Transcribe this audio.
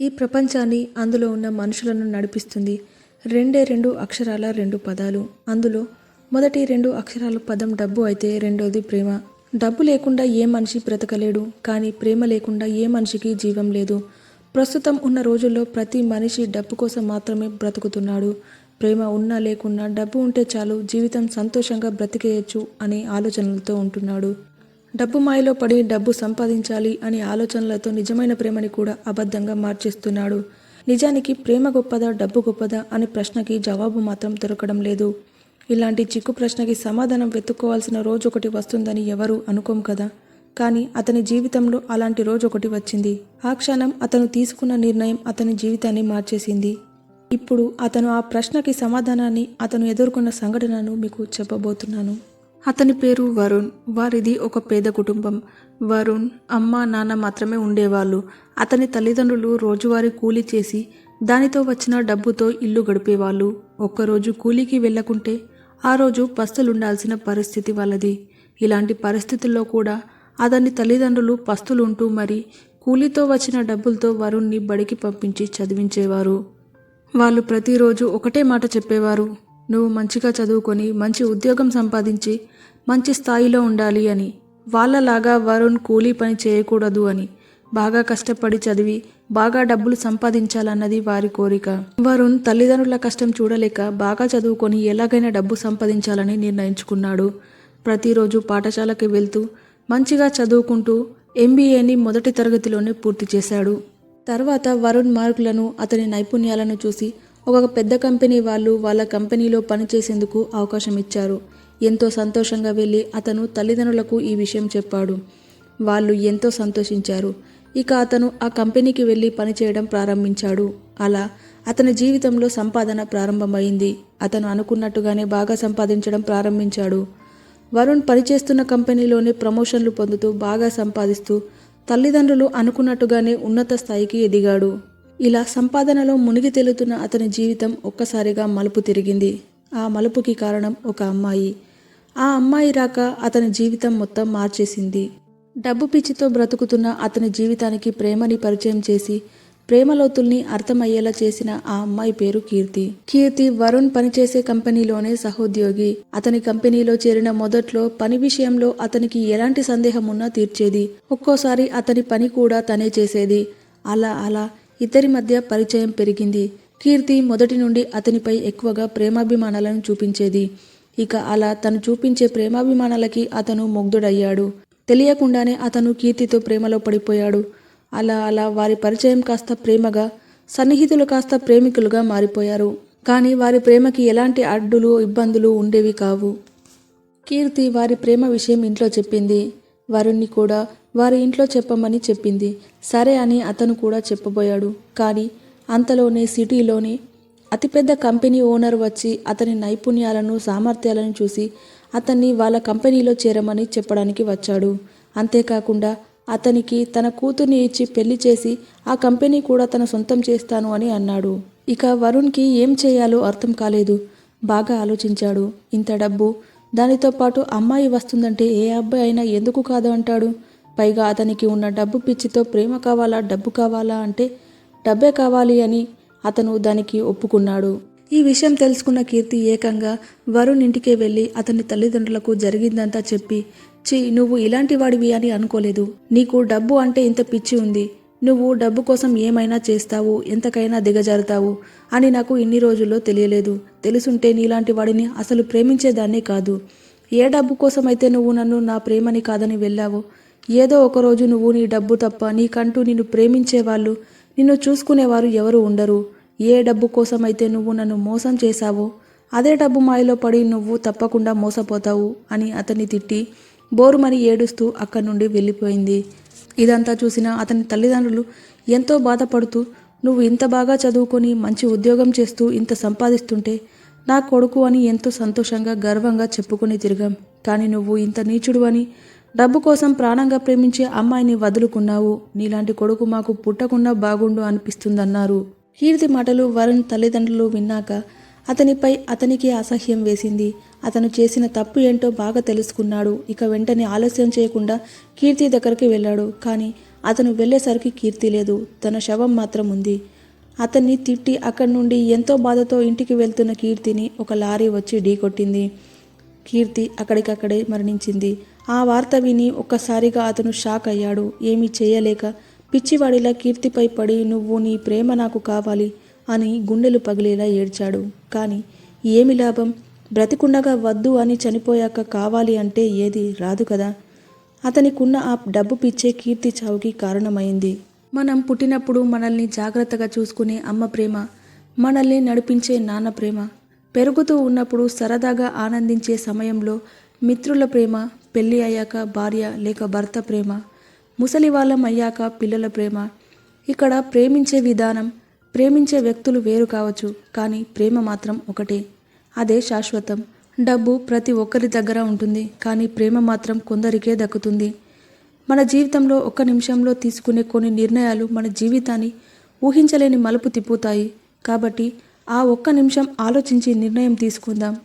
ఈ ప్రపంచాన్ని అందులో ఉన్న మనుషులను నడిపిస్తుంది. రెండే రెండు అక్షరాల రెండు పదాలు. అందులో మొదటి రెండు అక్షరాల పదం డబ్బు అయితే రెండోది ప్రేమ. డబ్బు లేకుండా ఏ మనిషి బ్రతకలేడు కానీ ప్రేమ లేకుండా ఏ మనిషికి జీవం లేదు. ప్రస్తుతం ఉన్న రోజుల్లో ప్రతి మనిషి డబ్బు కోసం మాత్రమే బ్రతుకుతున్నాడు. ప్రేమ ఉన్నా లేకున్నా డబ్బు ఉంటే చాలు జీవితం సంతోషంగా బ్రతికేయచ్చు అనే ఆలోచనలతో ఉంటున్నాడు. డబ్బు మాయలో పడి డబ్బు సంపాదించాలి అనే ఆలోచనలతో నిజమైన ప్రేమని కూడా అబద్ధంగా మార్చేస్తున్నాడు. నిజానికి ప్రేమ గొప్పదా డబ్బు గొప్పదా అనే ప్రశ్నకి జవాబు మాత్రం దొరకడం లేదు. ఇలాంటి చిక్కు ప్రశ్నకి సమాధానం వెతుక్కోవాల్సిన రోజు ఒకటి వస్తుందని ఎవరు అనుకోం కదా. కానీ అతని జీవితంలో అలాంటి రోజు ఒకటి వచ్చింది. ఆ క్షణం అతను తీసుకున్న నిర్ణయం అతని జీవితాన్ని మార్చేసింది. ఇప్పుడు అతను ఆ ప్రశ్నకి సమాధానాన్ని అతను ఎదుర్కొన్న సంఘటనను మీకు చెప్పబోతున్నాను. అతని పేరు వరుణ్. వారిది ఒక పేద కుటుంబం. వరుణ్ అమ్మ నాన్న మాత్రమే ఉండేవాళ్ళు. అతని తల్లిదండ్రులు రోజువారీ కూలీ చేసి దానితో వచ్చిన డబ్బుతో ఇల్లు గడిపేవాళ్ళు. ఒక్కరోజు కూలీకి వెళ్ళకుంటే ఆ రోజు పస్తులుండాల్సిన పరిస్థితి వాళ్ళది. ఇలాంటి పరిస్థితుల్లో కూడా అతని తల్లిదండ్రులు పస్తులుంటూ మరి కూలీతో వచ్చిన డబ్బులతో వరుణ్ణి బడికి పంపించి చదివించేవారు. వాళ్ళు ప్రతిరోజు ఒకటే మాట చెప్పేవారు. నువ్వు మంచిగా చదువుకొని మంచి ఉద్యోగం సంపాదించి మంచి స్థాయిలో ఉండాలి అని. వాళ్ళలాగా వరుణ్ కూలీ పని చేయకూడదు అని. బాగా కష్టపడి చదివి బాగా డబ్బులు సంపాదించాలన్నది వారి కోరిక. వరుణ్ తల్లిదండ్రుల కష్టం చూడలేక బాగా చదువుకొని ఎలాగైనా డబ్బు సంపాదించాలని నిర్ణయించుకున్నాడు. ప్రతిరోజు పాఠశాలకి వెళ్తూ మంచిగా చదువుకుంటూ ఎంబీఏని మొదటి తరగతిలోనే పూర్తి చేశాడు. తర్వాత వరుణ్ మార్కులను అతని నైపుణ్యాలను చూసి ఒక పెద్ద కంపెనీ వాళ్ళు వాళ్ళ కంపెనీలో పనిచేసేందుకు అవకాశం ఇచ్చారు. ఎంతో సంతోషంగా వెళ్ళి అతను తల్లిదండ్రులకు ఈ విషయం చెప్పాడు. వాళ్ళు ఎంతో సంతోషించారు. ఇక అతను ఆ కంపెనీకి వెళ్ళి పనిచేయడం ప్రారంభించాడు. అలా అతని జీవితంలో సంపాదన ప్రారంభమైంది. అతను అనుకున్నట్టుగానే బాగా సంపాదించడం ప్రారంభించాడు. వరుణ్ పనిచేస్తున్న కంపెనీలోనే ప్రమోషన్లు పొందుతూ బాగా సంపాదిస్తూ తల్లిదండ్రులు అనుకున్నట్టుగానే ఉన్నత స్థాయికి ఎదిగాడు. ఇలా సంపాదనలో మునిగి తేలుతున్న అతని జీవితం ఒక్కసారిగా మలుపు తిరిగింది. ఆ మలుపుకి కారణం ఒక అమ్మాయి. ఆ అమ్మాయి రాక అతని జీవితం మొత్తం మార్చేసింది. డబ్బు పిచ్చితో బ్రతుకుతున్న అతని జీవితానికి ప్రేమని పరిచయం చేసి ప్రేమలోతుల్ని అర్థమయ్యేలా చేసిన ఆ అమ్మాయి పేరు కీర్తి. కీర్తి వరుణ్ పనిచేసే కంపెనీలోనే సహోద్యోగి. అతని కంపెనీలో చేరిన మొదట్లో పని విషయంలో అతనికి ఎలాంటి సందేహం ఉన్నా తీర్చేది. ఒక్కోసారి అతని పని కూడా తనే చేసేది. అలా అలా ఇద్దరి మధ్య పరిచయం పెరిగింది. కీర్తి మొదటి నుండి అతనిపై ఎక్కువగా ప్రేమాభిమానాలను చూపించేది. ఇక అలా తను చూపించే ప్రేమాభిమానాలకి అతను ముగ్ధుడయ్యాడు. తెలియకుండానే అతను కీర్తితో ప్రేమలో పడిపోయాడు. అలా అలా వారి పరిచయం కాస్త ప్రేమగా సన్నిహితులు కాస్త ప్రేమికులుగా మారిపోయారు. కానీ వారి ప్రేమకి ఎలాంటి అడ్డులు ఇబ్బందులు ఉండేవి కావు. కీర్తి వారి ప్రేమ విషయం ఇంట్లో చెప్పింది. వరుణ్ణి కూడా వారి ఇంట్లో చెప్పమని చెప్పింది. సరే అని అతను కూడా చెప్పబోయాడు. కానీ అంతలోనే సిటీలోనే అతిపెద్ద కంపెనీ ఓనర్ వచ్చి అతని నైపుణ్యాలను సామర్థ్యాలను చూసి అతన్ని వాళ్ళ కంపెనీలో చేరమని చెప్పడానికి వచ్చాడు. అంతేకాకుండా అతనికి తన కూతుర్ని ఇచ్చి పెళ్ళి చేసి ఆ కంపెనీ కూడా తన సొంతం చేస్తాను అని అన్నాడు. ఇక వరుణ్కి ఏం చేయాలో అర్థం కాలేదు. బాగా ఆలోచించాడు. ఇంత డబ్బు దానితో పాటు అమ్మాయి వస్తుందంటే ఏ అబ్బాయి అయినా ఎందుకు కాదు అంటాడు పైగా అతనికి ఉన్న డబ్బు పిచ్చితో ప్రేమ కావాలా డబ్బు కావాలా అంటే డబ్బే కావాలి అని అతను దానికి ఒప్పుకున్నాడు. ఈ విషయం తెలుసుకున్న కీర్తి ఏకంగా వరుణ్ ఇంటికే వెళ్ళి అతని తల్లిదండ్రులకు జరిగిందంతా చెప్పి చి నువ్వు ఇలాంటి వాడివి అని అనుకోలేదు. నీకు డబ్బు అంటే ఇంత పిచ్చి ఉంది. నువ్వు డబ్బు కోసం ఏమైనా చేస్తావు ఎంతకైనా దిగజారుతావు అని నాకు ఇన్ని రోజుల్లో తెలియలేదు. తెలుసుంటే నీలాంటి వాడిని అసలు ప్రేమించేదాన్నే కాదు. ఏ డబ్బు కోసమైతే నువ్వు నన్ను నా ప్రేమని కాదని వెళ్ళావో ఏదో ఒకరోజు నువ్వు నీ డబ్బు తప్ప నీకంటూ నిన్ను ప్రేమించేవాళ్ళు నిన్ను చూసుకునేవారు ఎవరు ఉండరు. ఏ డబ్బు కోసమైతే నువ్వు నన్ను మోసం చేశావో అదే డబ్బు మాయలో పడి నువ్వు తప్పకుండా మోసపోతావు అని అతన్ని తిట్టి బోరుమని ఏడుస్తూ అక్కడి నుండి వెళ్ళిపోయింది. ఇదంతా చూసిన అతని తల్లిదండ్రులు ఎంతో బాధపడుతూ నువ్వు ఇంత బాగా చదువుకొని మంచి ఉద్యోగం చేస్తూ ఇంత సంపాదిస్తుంటే నా కొడుకు అని ఎంతో సంతోషంగా గర్వంగా చెప్పుకొని తిరిగాం. కానీ నువ్వు ఇంత నీచుడు అని డబ్బు కోసం ప్రాణంగా ప్రేమించే అమ్మాయిని వదులుకున్నావు. నీలాంటి కొడుకు మాకు పుట్టకుండా బాగుండు అనిపిస్తుందన్నారు. కీర్తి మాటలు వరుణ్ తల్లిదండ్రులు విన్నాక అతనిపై అతనికి అసహ్యం వేసింది. అతను చేసిన తప్పు ఏంటో బాగా తెలుసుకున్నాడు. ఇక వెంటనే ఆలస్యం చేయకుండా కీర్తి దగ్గరికి వెళ్ళాడు. కానీ అతను వెళ్ళేసరికి కీర్తి లేదు. తన శవం మాత్రం ఉంది. అతన్ని తిట్టి అక్కడి నుండి ఎంతో బాధతో ఇంటికి వెళ్తున్న కీర్తిని ఒక లారీ వచ్చి ఢీకొట్టింది కీర్తి అక్కడికక్కడే మరణించింది. ఆ వార్త విని ఒక్కసారిగా అతను షాక్ అయ్యాడు. ఏమీ చేయలేక పిచ్చివాడిలా కీర్తిపై పడి నువ్వు నీ ప్రేమ నాకు కావాలి. అని గుండెలు పగిలేలా ఏడ్చాడు. కానీ ఏమి లాభం? బ్రతికుండగా వద్దు అని చనిపోయాక కావాలి అంటే ఏది? రాదు కదా. అతనికున్న ఆ డబ్బు పిచ్చే కీర్తి చావుకి కారణమైంది. మనం పుట్టినప్పుడు మనల్ని జాగ్రత్తగా చూసుకునే అమ్మ ప్రేమ మనల్ని నడిపించే నాన్న ప్రేమ పెరుగుతూ ఉన్నప్పుడు సరదాగా ఆనందించే సమయంలో మిత్రుల ప్రేమ పెళ్ళి అయ్యాక భార్య లేక భర్త ప్రేమ ముసలి వాళ్ళం అయ్యాక పిల్లల ప్రేమ. ఇక్కడ ప్రేమించే విధానం ప్రేమించే వ్యక్తులు వేరు కావచ్చు కానీ ప్రేమ మాత్రం ఒకటే. అదే శాశ్వతం. డబ్బు ప్రతి ఒక్కరి దగ్గర ఉంటుంది కానీ ప్రేమ మాత్రం కొందరికే దక్కుతుంది. మన జీవితంలో ఒక్క నిమిషంలో తీసుకునే కొన్ని నిర్ణయాలు మన జీవితాన్ని ఊహించలేని మలుపు తిప్పుతాయి. కాబట్టి ఆ ఒక్క నిమిషం ఆలోచించి నిర్ణయం తీసుకుందాం.